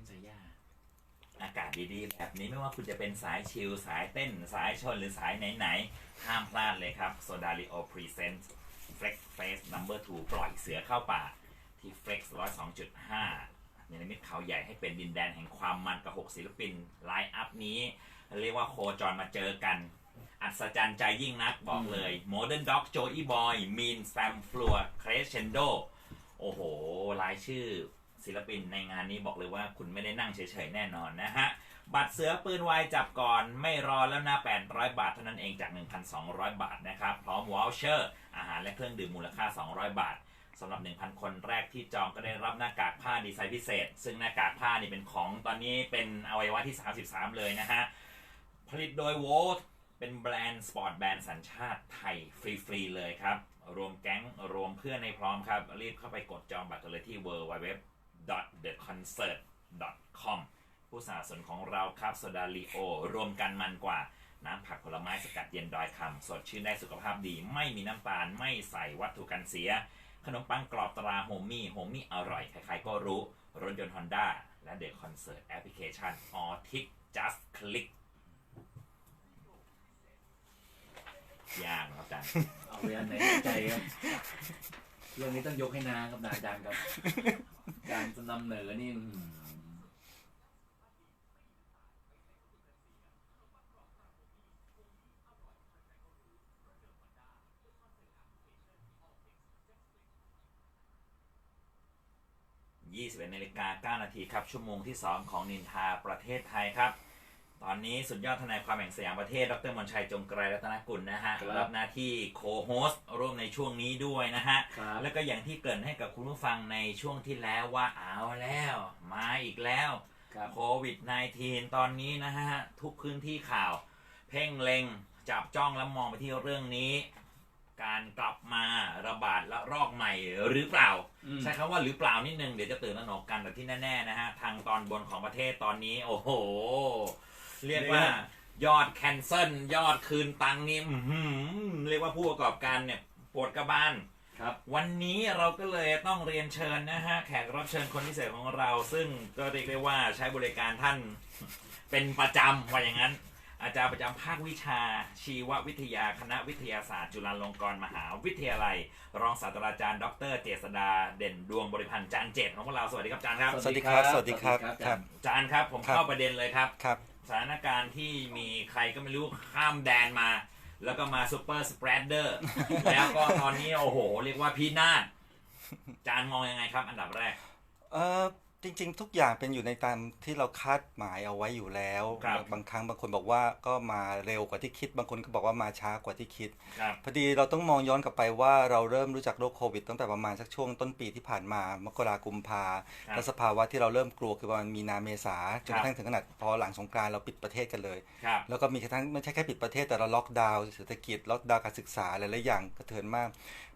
นสายยาอากาศดีๆ แบบนี้ไม่ว่าคุณจะเป็นสายชิล สายเต้น สายชนหรือสายไหนๆ ห้ามพลาดเลยครับโซดาริโอพรีเซนต์ Flex Face Number 2ปล่อยเสือเข้าป่า ที่ Flex 102.5ในนิมิตเขาใหญ่ให้เป็นดินแดนแห่งความมันกับ 6 ศิลปินไลน์อัพนี้ เรียกว่าโคจรมาเจอกัน อัศจรรย์ใจยิ่งนักบอกเลย Modern Dog Joey Boy Mean Sam Floor Crescendo โอ้โหรายชื่อ ศิลปินในงานนี้บอกเลยว่าคุณไม่ได้นั่งเฉยๆแน่นอนนะฮะ บัตรเสือปืนวายจับก่อนไม่รอแล้วนะ 800 บาทเท่านั้นเองจาก 1,200 บาทนะครับ พร้อมวอลเชอร์ อาหารและเครื่องดื่มมูลค่า 200 บาทสำหรับ 1,000 คนแรกที่จองก็ได้รับหน้ากากผ้าดีไซน์พิเศษ ซึ่งหน้ากากผ้านี่เป็นของตอนนี้เป็นอวัยวะที่ 33 เลยนะฮะ ผลิตโดยโวลต์เป็นแบรนด์สปอร์ตแบรนด์สัญชาติไทย ฟรี ๆ เลยครับ รวมแก๊ง รวมเพื่อนในพร้อมครับ รีบเข้าไปกดจองบัตรกันเลยที่ www.theconcert.com ผู้สนับสนุนของเราครับโซดาลีโอ รวมกันมันกว่า น้ำผักผลไม้สกัดเย็นดอยคำสดชื่นได้สุขภาพดี ไม่มีน้ำตาล ไม่ใส่วัตถุกันเสีย ขนมปังกรอบตราโฮมี่โฮมี่อร่อย ใครๆก็รู้ รถยนต์ฮอนด้าและเด e c คอนเสิร์ตแอปพลิเคชัน All Tick Just Click ยากครับอาจารย์ เอาเวลาไหนใจครับ เรื่องนี้ต้องยกให้นาครับนาอาจารย์ครับ การนำเหนอนี่อืม21นาฬิกา9นาทีครับ ชั่วโมงที่ 2 ของนินทาประเทศไทยครับ ตอนนี้สุดยอดทนายความแห่งสยามประเทศ ดรมนชัยจงไกรรัตนกุลนะฮะรับหน้าที่โคโฮสต์ร่วมในช่วงนี้ด้วยนะฮะ ครับ แล้วก็อย่างที่เกริ่นให้กับคุณผู้ฟังในช่วงที่แล้วว่าเอาแล้ว มาอีกแล้วครับโควิด -19 ตอนนี้นะฮะ ทุกพื้นที่ข่าว เพ่งเล็งจับจ้องและมองไปที่เรื่องนี้ การกลับมาระบาดและรอกใหม่หรือเปล่า อืม ใช้คำว่าหรือเปล่านิดนึงเดี๋ยวจะตื่นตระหนกกันแต่ที่แน่ๆนะฮะ ทางตอนบนของประเทศตอนนี้ โอ้โห เรียกว่ายอดแคนเซิลยอดคืนตังค์นี่อื้อหือเรียกว่าผู้ประกอบการเนี่ยปวดกระบาล ครับ วันนี้เราก็เลยต้องเรียนเชิญนะฮะ แขกรับเชิญคนพิเศษของเรา ซึ่งก็เรียกได้ว่าใช้บริการท่าน เป็นประจำว่าอย่างนั้น อาจารย์ประจำภาควิชา ชีววิทยาคณะวิทยาศาสตร์ จุฬาลงกรณ์มหาวิทยาลัย รองศาสตราจารย์ดรเจษดาเด่นดวงบริพันธ์จานเจตของพวกเราสวัสดีครับอาจารย์ครับสวัสดีครับสวัสดีครับสวัสดีครับ อาจารย์ครับผมครับเข้าประเด็นเลยครับ ครับ สถานการณ์ที่มีใครก็ไม่รู้ข้ามแดนมา แล้วก็มาซูเปอร์สเปรดเดอร์ แล้วก็ตอนนี้โอ้โห เรียกว่าพีนาศจานมองยังไงครับ อันดับแรก เออ จริง ๆ ทุกอย่างเป็นอยู่ในตามที่เราคาดหมายเอาไว้อยู่แล้ว ครับบางครั้งบางคนบอกว่าก็มาเร็วกว่าที่คิด บางคนก็บอกว่ามาช้ากว่าที่คิด ครับ พอดีเราต้องมองย้อนกลับไปว่าเราเริ่มรู้จักโรคโควิดตั้งแต่ประมาณสักช่วงต้นปีที่ผ่านมามกรากุมภาครับและสภาวะที่เราเริ่มกลัวคือประมาณมีนาเมษาจนคกรับระทั่งถึงขนาดพอหลังสงกรานต์เราปิดประเทศกันเลย ครับ แล้วก็มีกระทั่งไม่ใช่แค่ปิดประเทศแต่เราล็อกดาวน์เศรษฐกิจล็อกดาวน์การศึกษาหลายๆอย่างกระเทือนมาก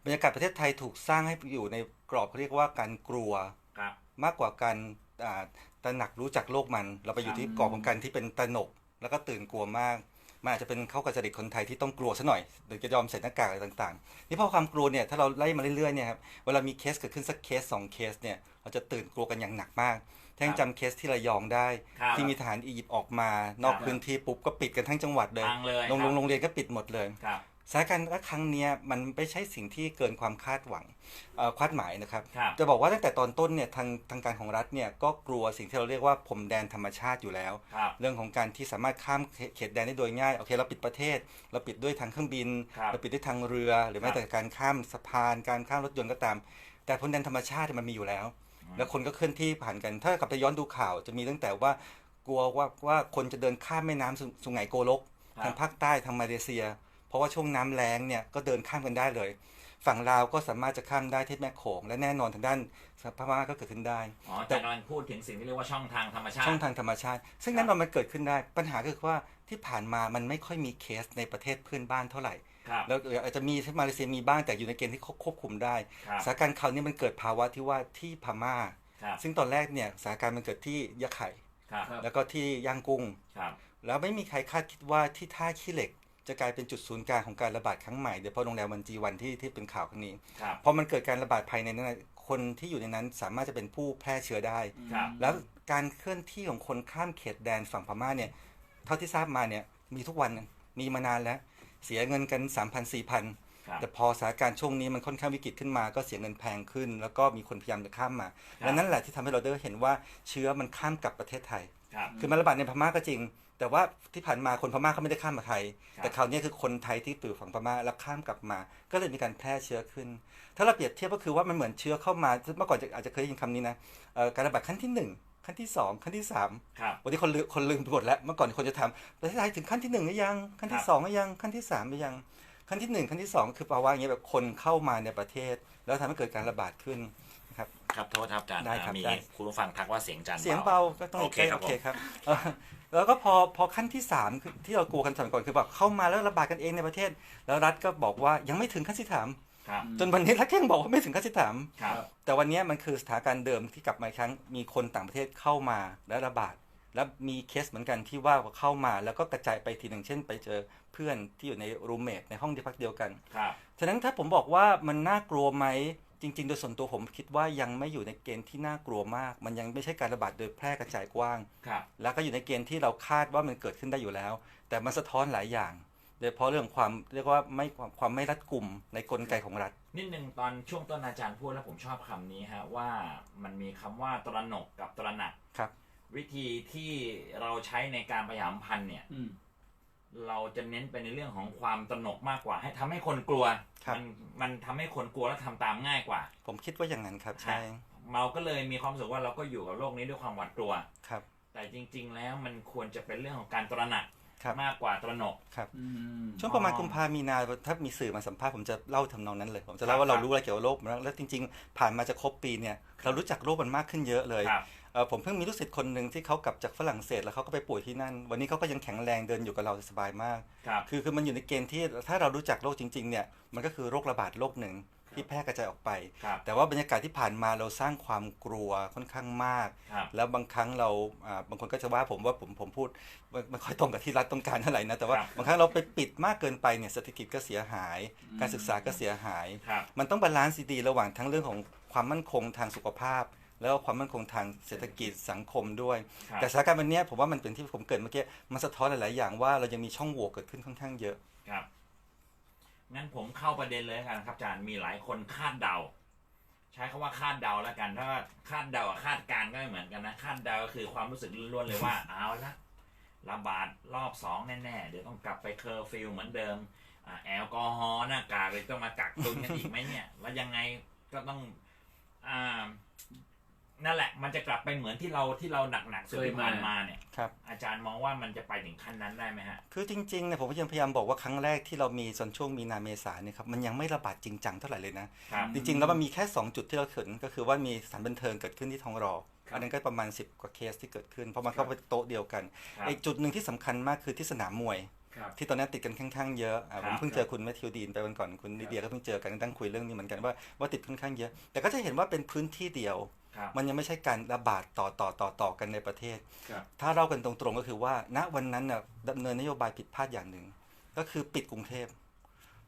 บรรยากาศประเทศไทยถูกสร้างให้อยู่ในกรอบเขาเรียกว่าการกลัว ครับ มากกว่าการอ่าตระหนักรู้จักโลกมัน เราไปอยู่ที่กรอบของการที่เป็นตระหนก แล้วก็ตื่นกลัวมากมันอาจจะเป็นเข้ากับจริตคนไทยที่ต้องกลัวซะหน่อยหรือจะยอมใส่หน้ากากอะไรต่างๆ นี่เพราะความกลัวเนี่ยถ้าเราไล่มาเรื่อยๆเนี่ยครับเวลามีเคสเกิดขึ้นสักเคสสองเคสเนี่ยเราจะตื่นกลัวกันอย่างหนักมากถ้ายังจำเคสที่ระยองได้ครับที่มีทหารอียิปต์ออกมา นอกครับพื้นที่ปุ๊บก็ปิดกันทั้งจังหวัดเลยทางเลยโรงครับโรงเรียนก็ปิดหมดเลยครับ สถานการณ์ครั้งเนี้ยมันไม่ใช่สิ่งที่เกินความคาดหวังเอ่อคาดหมายนะครับครับ จะบอกว่าตั้งแต่ตอนต้นเนี่ยทางทางการของรัฐเนี่ยก็กลัวสิ่งที่เราเรียกว่าพรมแดนธรรมชาติอยู่แล้วครับเรื่องของการที่สามารถข้ามเขเขตแดนได้โดยง่ายโอเคเราปิดประเทศ เราปิดด้วยทางเครื่องบินครับเราปิดด้วยทางเรือ หรือแม้ครับแต่การข้ามสะพาน การข้ามรถยนต์ก็ตาม แต่พรมแดนธรรมชาติมันมีอยู่แล้ว แล้วคนก็เคลื่อนที่ผ่านกัน ถ้ากลับไปย้อนดูข่าวจะมีตั้งแต่ว่ากลัวว่าว่าคนจะเดินข้ามแม่น้ำสุสุไหงโกลกครับทางภาคใต้ทางมาเลเซียเพ ราะว่าช่วงน้ำแล้งเนี่ยก็เดินข้ามกันได้เลย ฝั่งลาวก็สามารถจะข้ามได้ที่แม่โขงและแน่นอนทางด้านพม่าก็เกิดขึ้นได้อ๋ออาจารย์กำลังพูดถึงสิ่งที่เรียกว่าช่องทางธรรมชาติช่องทางธรรมชาติ ซึ่งแน่นอนมันเกิดขึ้นได้ปัญหาก็คือว่าที่ผ่านมามันไม่ค่อยมีเคสในประเทศเพื่อนบ้านเท่าไหร่ครับแล้วอาจจะมีที่มาเลเซียมีบ้างแต่อยู่ในเกณฑ์ที่ควบคุมได้ครับสถานการณ์คราวนี้มันเกิดภาวะที่ว่าที่พม่าครับซึ่งตอนแรกเนี่ยสถานการณ์มันเกิดที่ยะไข่ครับครับแล้วก็ที่ย่างกุ้งครับแล้วไม่มีใครคาดคิดว่าที่ท่าขี้เหล็ก จะกลายเป็นจุดศูนย์กลางของการระบาดครั้งใหม่โดยเฉพาะโรงแรมวันจีวันที่ที่เป็นข่าวครั้งนี้ครับพอมันเกิดการระบาดภายในนั้นนะคนที่อยู่ในนั้นสามารถจะเป็นผู้แพร่เชื้อได้ครับแล้วการเคลื่อนที่ของคนข้ามเขตแดนฝั่งพม่าเนี่ยเท่าที่ทราบมาเนี่ยมีทุกวันมีมานานแล้ว เสียเงินกัน 3 0 0 0 4 0 0ครับแต่พอสถานการณ์ช่วงนี้มันค่อนข้างวิกฤตขึ้นมาก็เสียเงินแพงขึ้น แล้วก็มีคนพยายามจะข้ามมาครับและนั่นแหละที่ทำให้เราได้เห็นว่าเชื้อมันข้ามกลับประเทศไทยครับคือมันระบาดในพม่าก็จริง แต่ว่าที่ผ่านมาคนพม่าเขาไม่ได้ข้ามมาไทยครับแต่คราวนี้คือคนไทยที่อยู่ฝั่งพม่าแล้วข้ามกลับมา ก็เลยมีการแพร่เชื้อขึ้น ถ้าเราเปรียบเทียบก็คือว่ามันเหมือนเชื้อเข้ามาเมื่อก่อนจะอาจจะเคยได้ยินคำนี้นะเอ่อการระบาดขั้นที่หนึ่งขั้นที่สองขั้นที่สามครับวันนี้คนลืมคนลืมไปหมดแล้ว เมื่อก่อนคนจะทำประเทศไทยถึงขั้นที่หนึ่งหรือยัง ขั้นคที่รับสองหรือยัง ขั้นที่สามหรือยัง ขั้นที่หนึ่งขั้นที่สองคือภาวะอย่างเงี้ยแบบคนเข้ามาในประเทศ แล้วทำให้เกิดการระบาดขึ้นนะ ครับ ครับโทษครับอาจารย์ได้ครับอ่ามีได้ คุณผู้ฟังทักว่าเสียงอาจารย์ เสียงเบาก็ต้องโอเคครับโอเคครับเอ่อแล้วก็พอพอขั้นที่สามคือที่เรากลัวกันสมัยก่อนคือแบบเข้ามาแล้วระบาดกันเองในประเทศ แล้วรัฐก็บอกว่ายังไม่ถึงขั้นที่สามครับจนวันนี้รัฐก็ยังบอกว่าไม่ถึงขั้นที่สามครับแต่วันนี้มันคือสถานการณ์เดิมที่กลับมาอีกครั้งมีคนต่างประเทศเข้ามาและระบาด แล้วมีเคสเหมือนกันที่ว่าเข้ามาแล้วก็กระจายไปทีหนึ่งเช่น ไปเจอเพื่อนที่อยู่ในรูมเมทในห้องที่พักเดียวกัน ครับ ฉะนั้นถ้าผมบอกว่ามันน่ากลัวไหม จริง ๆ โดยส่วนตัวผมคิดว่ายังไม่อยู่ในเกณฑ์ที่น่ากลัวมาก มันยังไม่ใช่การระบาดโดยแพร่กระจายกว้าง ครับ แล้วก็อยู่ในเกณฑ์ที่เราคาดว่ามันเกิดขึ้นได้อยู่แล้ว แต่มันสะท้อนหลายอย่าง โดยเฉพาะเรื่องความเรียกว่าไม่ความความไม่รัดกุมในกลไกของรัฐ นิดนึงตอนช่วงต้นอาจารย์พูดแล้วผมชอบคำนี้ฮะว่ามันมีคำว่าตระหนกกับตระหนัก ครับ วิธีที่เราใช้ในการประหยัดพันธุ์เนี่ย อืม เราจะเน้นไปในเรื่องของความตระหนกมากกว่า ให้ทำให้คนกลัวครับมันมันทำให้คนกลัวแล้วทำตามง่ายกว่า ผมคิดว่าอย่างนั้นครับใช่เราก็เลยมีความรู้สึกว่าเราก็อยู่กับโลกนี้ด้วยความหวาดกลัวครับ แต่จริง ๆ แล้วมันควรจะเป็นเรื่องของการตระหนักครับมากกว่าตระหนกครับอืมช่วงประมาณอ๋อกุมภามีนาถ้ามีสื่อมาสัมภาษณ์ผมจะเล่าทำนองนั้นเลย ผมจะเล่าว่าครัเราบรู้อะไรเกี่ยวกับโรคแล้วแล้วจริง ๆ ผ่านมาจะครบปีเนี่ยเรารู้จักโรคมันมากขึ้นเยอะเลยครับเอ่อ ผมเพิ่งมีลูกศิษย์คนหนึ่งที่เขากลับจากฝรั่งเศสแล้วเขาก็ไปป่วยที่นั่น วันนี้เขาก็ยังแข็งแรงเดินอยู่กับเราสบายมากครับคือคือมันอยู่ในเกณฑ์ที่ถ้าเรารู้จักโรคจริงๆเนี่ยมันก็คือโรคระบาดโรคหนึ่งที่แพร่กระจายออกไปครับแต่ว่าบรรยากาศที่ผ่านมาเราสร้างความกลัวค่อนข้างมากครับแล้วบางครั้งเราอ่าบางคนก็จะว่าผมว่าผมผมพูดไม่ไม่ค่อยตรงกับที่รัฐต้องการเท่าไหร่นะ แต่ว่าครับบางครั้งเราไปปิดมากเกินไปเนี่ยเศรษฐกิจก็เสียหาย การศึกษาก็เสียหายครับมันต้องบาลานซ์ดีๆระหว่างทั้งเรื่องของความมั่นคงทางสุขภาพ แล้วก็ความมั่นคงทางเศรษฐกิจสังคมด้วย ครับ แต่สถานการณ์วันเนี้ยผมว่ามันเป็นที่ผมเกริดเมื่อกี้มันสะท้อนหลาย ๆ อย่างว่าเรายังมีช่องโหว่เกิดขึ้นค่อนข้างเยอะ ครับ งั้นผมเข้าประเด็นเลยแล้วกันครับอาจารย์มีหลายคนคาดเดา ใช้คำว่าคาดเดาแล้วกัน ถ้าว่าคาดเดากับคาดการณ์ก็ไม่เหมือนกันนะคาดเดาก็คือความรู้สึกล้วนๆเลยว่า เอาละระบาดรอบสองแน่ๆเดี๋ยวต้องกลับไปเคอร์ฟิวเหมือนเดิมอ่าแอลกอฮอล์หน้ากากเลยต้องมากักตุนกันอีกไหมเนี่ย แล้วยังไงก็ต้องอ่า นั่นแหละ มันจะกลับไปเหมือนที่เราที่เราหนักๆสุดที่ผ่านมาเนี่ยครับอาจารย์มองว่ามันจะไปถึงขั้นนั้นได้ไหมฮะ คือจริงๆเนี่ยผมก็ยังพยายามบอกว่าครั้งแรกที่เรามีส่วนช่วงมีนาเมษาเนี่ยครับมันยังไม่ระบาดจริงจังเท่าไหร่เลยนะครับจริงๆ แล้วมันมีแค่ 2 จุดที่เราเห็นก็คือว่ามีสถานบันเทิงเกิดขึ้นที่ทองหล่อครับอันนั้นก็ประมาณ 10 กว่าเคสที่เกิดขึ้น เพราะมันเข้าไปโต๊ะเดียวกันครับอีกจุดหนึ่งที่สำคัญมากคือที่สนามมวยครับ ที่ตอนนี้ติดกันค่อนข้างเยอะอะครัผบมเพิ่งเจอคุณแมทธิวดีนไปวันก่อนคุณลิเดียก็เพิ่งเจอกันตั้งคุยเรื่องนี้เหมือนกันว่าว่าติดค่อนข้างเยอะ แต่ก็จะเห็นว่าเป็นพื้นที่เดียวครับมันยังไม่ใช่การระบาดต่อต่อต่อต่อกันในประเทศครับถ้าเรากันตรงๆก็คือว่า ณวันนั้นน่ะดำเนินนโยบายผิดพลาดอย่างหนึ่ง ก็คือปิดกรุงเทพ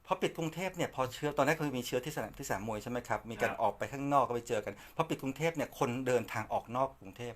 พอปิดกรุงเทพเนี่ยพอเชื้อตอนแรกคือมีเชื้อที่สนามที่สนามมวยใช่ไหมครับมีการครับออกไปข้างนอกก็ไปเจอกันพอปิดกรุงเทพเนี่ยคนเดินทางออกนอกกรุงเทพ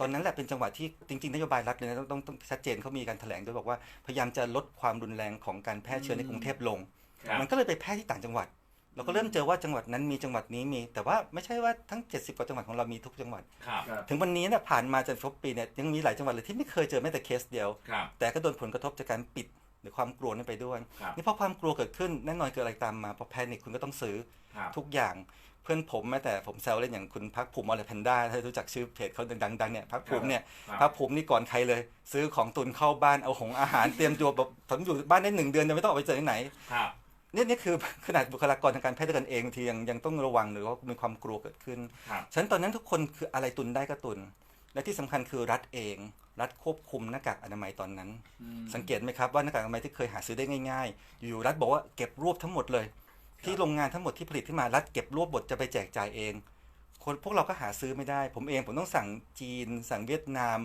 ตอนนั้นแหละเป็นจังหวะที่จริงๆนโยบายรัฐเลยนะต้องต้องต้องชัดเจนเขามีการแถลงด้วยบอกว่าพยายามจะลดความรุนแรงของการแพร่เชื้อในกรุงเทพลงครับมันก็เลยไปแพร่ที่ต่างจังหวัด เราก็เริ่มเจอว่าจังหวัดนั้นมีจังหวัดนี้มี แต่ว่าไม่ใช่ว่าทั้ง 70กว่าจังหวัดของเรามีทุกจังหวัดครับครับถึงวันนี้เนี่ยผ่านมาจนครบปีเนี่ยยังมีหลายจังหวัดเลยที่ไม่เคยเจอแม้แต่เคสเดียวครับแต่ก็โดนผลกระทบจากการปิดหรือความกลัวนั้นไปด้วยครับนี่พอความกลัวเกิดขึ้นแน่นอนเกิดอะไรตามมาพอแพนิคคุณก็ต้องซื้อครับทุกอย่างเพื่อนผมแม้แต่ผมแซวเล่นอย่างคุณพักภูมิอรแพนด้าถ้ารู้จักชื่อเพจเขาดังๆเนี่ยพักภูมิเนี่ยครับพักภูมินี่ก่อนใครเลย ซื้อของตุนเข้าบ้านเอาของอาหารเตรียมตัวแบบผมอยู่บ้านได้หนึ่งเดือนยังไม่ต้องออกไปเจอที่ไหนครับนี่นี่คือขนาดบุคลากรทางการแพทย์ด้วยกันเองที่ยังยังต้องระวังหรือว่ามีความกลัวเกิดขึ้นครับฉะนั้นตอนนั้นทุกคนคืออะไรตุนได้ก็ตุน และที่สำคัญคือรัฐเอง รัฐควบคุมหน้ากากอนามัยตอนนั้นอืมสังเกตไหมครับว่าหน้ากากอนามัยที่เคยหาซื้อได้ง่าย ๆ อยู่ๆรัฐบอกว่าเก็บรวบทั้งหมดเลย ที่โรงงานทั้งหมดที่ผลิตขึ้นมารัฐเก็บรวบหมดจะไปแจกจ่ายเอง คนพวกเราก็หาซื้อไม่ได้ ผมเองผมต้องสั่งจีน สั่งเวียดนาม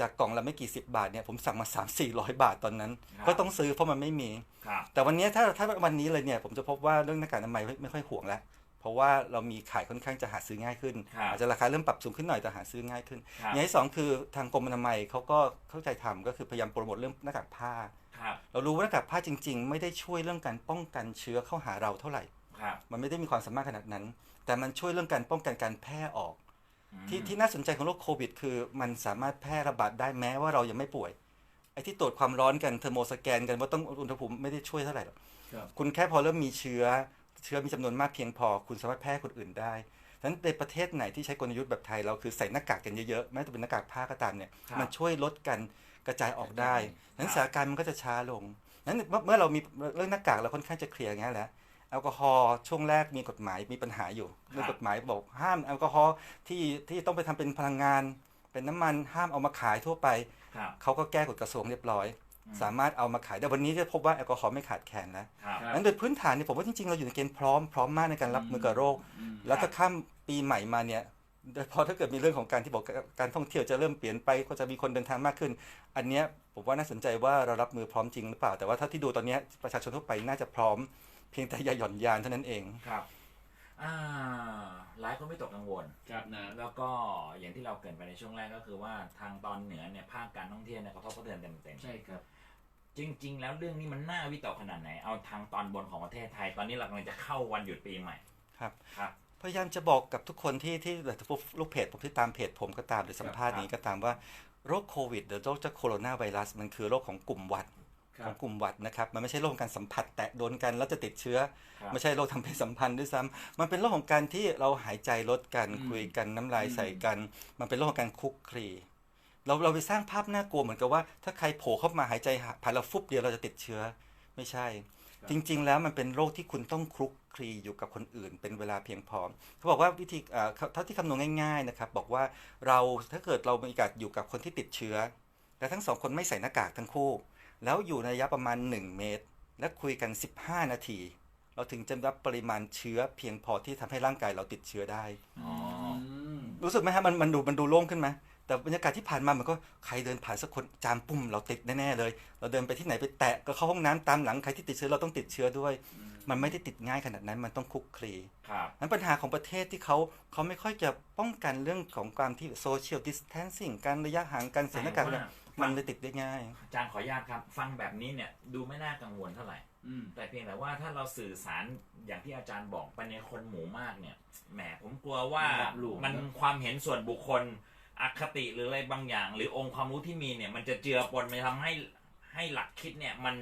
จากกล่องละไม่กี่สิบบาทเนี่ยผมสั่งมา3 4 0 0 บาทตอนนั้นครับก็ต้องซื้อเพราะมันไม่มีครับแต่วันนี้ถ้าถ้าวันนี้เลยเนี่ยผมจะพบว่าเรื่องหน้ากากอนามัยไม่ไม่ค่อยห่วงแล้วเพราะว่าเรามีขายค่อนข้างจะหาซื้อง่ายขึ้นครับอาจจะราคาเริ่มปรับสูงขึ้นหน่อยแต่หาซื้อง่ายขึ้นครับอย่างที่สองคือทางกรมอนามัยเขาก็เข้าใจทำก็คือพยายามโปรโมทเรื่องหน้ากากผ้า ครับเรารู้ว่าหน้ากากผ้าจริง ๆ ไม่ได้ช่วยเรื่องการป้องกันเชื้อเข้าหาเราเท่าไหร่ ครับ มันไม่ได้มีความสามารถขนาดนั้น แต่มันช่วยเรื่องการป้องกันการแพร่ออกอืมที่ที่น่าสนใจของโรคโควิด คือมันสามารถแพร่ระบาดได้แม้ว่าเรายังไม่ป่วยไอ้ที่ตรวจความร้อนกันเทอร์โมสแกนกันว่าต้องอุณหภูมิไม่ได้ช่วยเท่าไหร่หรอกครับคุณแค่พอเริ่มมีเชื้อ เชื้อมีจำนวนมากเพียงพอ คุณสามารถแพร่คนอื่นได้ฉะนั้นในประเทศไหนที่ใช้กลยุทธ์แบบไทยเราคือใส่หน้ากากกันเยอะๆแม้จะเป็นหน้ากากผ้าก็ตามเนี่ยครับ มันช่วยลดการ กระจายออกได้ครับนั้นสถานการณ์มันก็จะช้าลงนั้นเมื่อเมื่อเรามีเรื่องหน้ากากเราค่อนข้างจะเคลียร์อย่างนี้ยแหละแอลกอฮอล์ช่วงแรกมีกฎหมายมีปัญหาอยู่เรื่องกฎหมายบอกห้ามแอลกอฮอล์ที่ที่ต้องไปทำเป็นพลังงาน เป็นน้ำมันห้ามเอามาขายทั่วไปครับเขาก็แก้กฎกระทรวงเรียบร้อย สามารถเอามาขายได้วันนี้จะพบว่าแอลกอฮอล์ไม่ขาดแคลนแล้วครับครับนั้นโดยพื้นฐานเนี่ยผมว่าจริงๆ เราอยู่ในเกณฑ์พร้อมพร้อมมากในการรับมือกับโรคอืมแล้วถ้าข้ามปีใหม่มาเนี่ยโดยเฉ พอถ้าเกิดมีเรื่องของการที่บอกการท่องเที่ยวจะเริ่มเปลี่ยนไปก็จะมีคนเดินทางมากขึ้น อันเนี้ยผมว่าน่าสนใจว่าเรารับมือพร้อมจริงหรือเปล่า แต่ว่าถ้าที่ดูตอนเนี้ยประชาชนทั่วไปน่าจะพร้อม เพียงแต่อย่าหย่อนยานเท่านั้นเองครับอ่าหลายคนไม่ตกกังวลครับนะแล้วก็อย่างที่เราเกรินไปในช่วงแรกก็คือว่าทางตอนเหนือเนี่ยภาคการท่องเที่ยวเนี่ยกระทบกระเทือนเต็มใช่ครับๆจริง ๆ แล้วเรื่องนี้มันน่าวิตกขนาดไหนเอาทางตอนบนของประเทศไทย ตอนนี้เรากำลังจะเข้าวันหยุดปีใหม่ครับครับ พยายามจะบอกกับทุกคนที่ที่แบบพวกลูกเพจผมที่ตามเพจผมก็ตามหรือสัมภาษณ์นี้ก็ตามว่าโรคโควิดหรือโรคจากโคโรนาไวรัสมันคือโรคของกลุ่มหวัดคขรัอบงกลุ่มหวัดนะครับ มันไม่ใช่โรคของการสัมผัสแตะโดนกันแล้วจะติดเชื้อครับไม่ใช่โรคทางเพศสัมพันธ์ด้วยซ้ำมันเป็นโรคของการที่เราหายใจลดกันอืมคุยกันน้ำลายอืมใส่กัน มันเป็นโรคของการคุกคลีเราเราไปสร้างภาพน่ากลัวเหมือนกับว่า ถ้าใครโผล่เข้ามาหายใจผ่านเราฟุบเดียวเราจะติดเชื้อ ไม่ใช่ จริง ๆ แล้วมันเป็นโรคที่คุณต้องคลุกคลีอยู่กับคนอื่น เป็นเวลาเพียงพอเขาบอกว่าวิธีเอ่อเท่าที่คำนวณง่าย ๆ นะครับ บอกว่าเราถ้าเกิดเรามีโอกาสอยู่กับคนที่ติดเชื้อแต่ทั้งสองคนไม่ใส่หน้ากากทั้งคู่ แล้วอยู่ในระยะประมาณ 1 เมตร และคุยกัน 15 นาที เราถึงจะรับปริมาณเชื้อเพียงพอที่ทำให้ร่างกายเราติดเชื้อได้อ๋อมรู้สึกไหมฮะมันมันดูมันดูโล่งขึ้นไหม แต่บรรยากาศที่ผ่านมามันก็ใครเดินผ่านสักคนจามปุ่มเราติดแน่ๆเลย เราเดินไปที่ไหนไปแตะก็เข้าห้องน้ำตามหลังใครที่ติดเชื้อเราต้องติดเชื้อด้วย มันไม่ได้ติดง่ายขนาดนั้นมันต้องคลุกคลีครับนั้นปัญหาของประเทศที่เขาเขาไม่ค่อยจะป้องกันเรื่องของการที่ social distancing การระยะห่างกันใส่หน้ากากเนี่ยมันเลยติดได้ง่าย อาจารย์ขออนุญาตครับ ฟังแบบนี้เนี่ยดูไม่น่ากังวลเท่าไหร่อืมแต่เพียงแต่ว่าถ้าเราสื่อสารอย่างที่อาจารย์บอกไปในคนหมู่มากเนี่ยแหมผมกลัวว่าครับลูกมันความเห็นส่วนบุคคล อคติหรืออะไรบางอย่าง หรือองค์ความรู้ที่มีเนี่ย มันจะเจือปนมันจะทำให้ให้หลักคิดเนี่ยมัน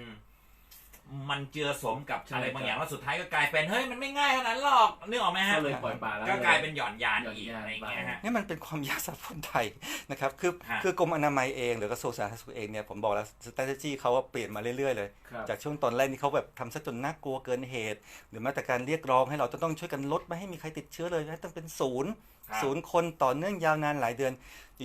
มันเจือสมกับใช่อะไรบางอย่างครับแล้วสุดท้ายก็กลายเป็นเฮ้ยมันไม่ง่ายขนาดนั้นหรอกนึกออกไหมฮะก็เลยปล่อยปละละก็กลายเป็นหย่อนยานหย่อนอีกยานอะไรอย่างเงี้ยฮะนี่มันเป็นความยากสำหรับคนไทยนะครับคือฮะคือกรมอนามัยเองหรือกระทรวงสาธารณสุขเองเนี่ยผมบอกแล้ว strategy เขาว่าเปลี่ยนมาเรื่อยๆเลยครับจากช่วงตอนแรกนี่เขาแบบทำซะจนน่ากลัวเกินเหตุ หรือแม้แต่การเรียกร้องให้เราจะต้องช่วยกันลดไม่ให้มีใครติดเชื้อเลยให้ต้องเป็นศูนย์ครับ ศูนย์คนต่อเนื่องยาวนานหลายเดือน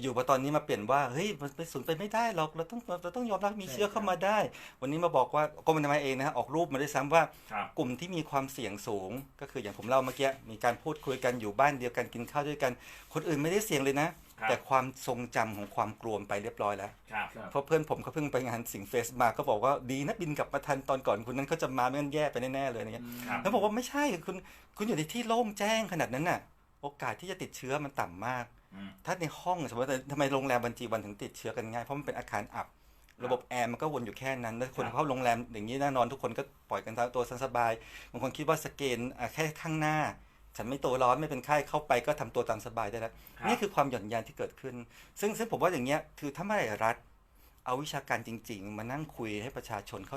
อยู่ๆพอตอนนี้มาเปลี่ยนว่าเฮ้ยมันเป็นศูนย์ไปไม่ได้หรอกเราต้องเราต้องยอมรับมีใช่เชื้อเข้ามาได้ วันนี้มาบอกว่ากรมอนามัยเองนะฮะออกรูปมาด้วยซ้ำว่าครับกลุ่มที่มีความเสี่ยงสูง ก็คืออย่างผมเล่าเมื่อกี้มีการพูดคุยกันอยู่บ้านเดียวกันกินข้าวด้วยกัน คนอื่นไม่ได้เสี่ยงเลยนะครับแต่ความทรงจำของความกลัวไปเรียบร้อยแล้วครับครับเพราะเพื่อนผมเขาเพิ่งไปงานสิงเฟสมาก็บอกว่าดีนะบินกลับมาทันตอนก่อนคุณนั้นเขาจะมาไม่งั้นแย่ไปแน่ๆเลยอะไรเงี้ยครับแล้วบอกว่าไม่ใช่คุณคุณอยู่ในที่โล่งแจ้งขนาดนั้นน่ะ โอกาสที่จะติดเชื้อมันต่ำมากอืมถ้าในห้องสมมติว่าทำไมโรงแรมบัญชีวันถึงติดเชื้อกันง่าย เพราะมันเป็นอาคารอับ ระบบแอร์มันก็วนอยู่แค่นั้น แล้วคนครับเข้าโรงแรมอย่างนี้แน่นอนทุกคนก็ปล่อยกันตัวสบาย บางคนคิดว่าสเกนอะแค่ข้างหน้า ฉันไม่ตัวร้อนไม่เป็นไข้เข้าไปก็ทำตัวตามสบายได้แล้วครับนี่คือความหย่อนยานที่เกิดขึ้น ซึ่งซึ่งผมว่าอย่างเงี้ยคือถ้าไม่ได้รัฐเอาวิชาการจริง ๆ มานั่งคุยให้ประชาชนเข้า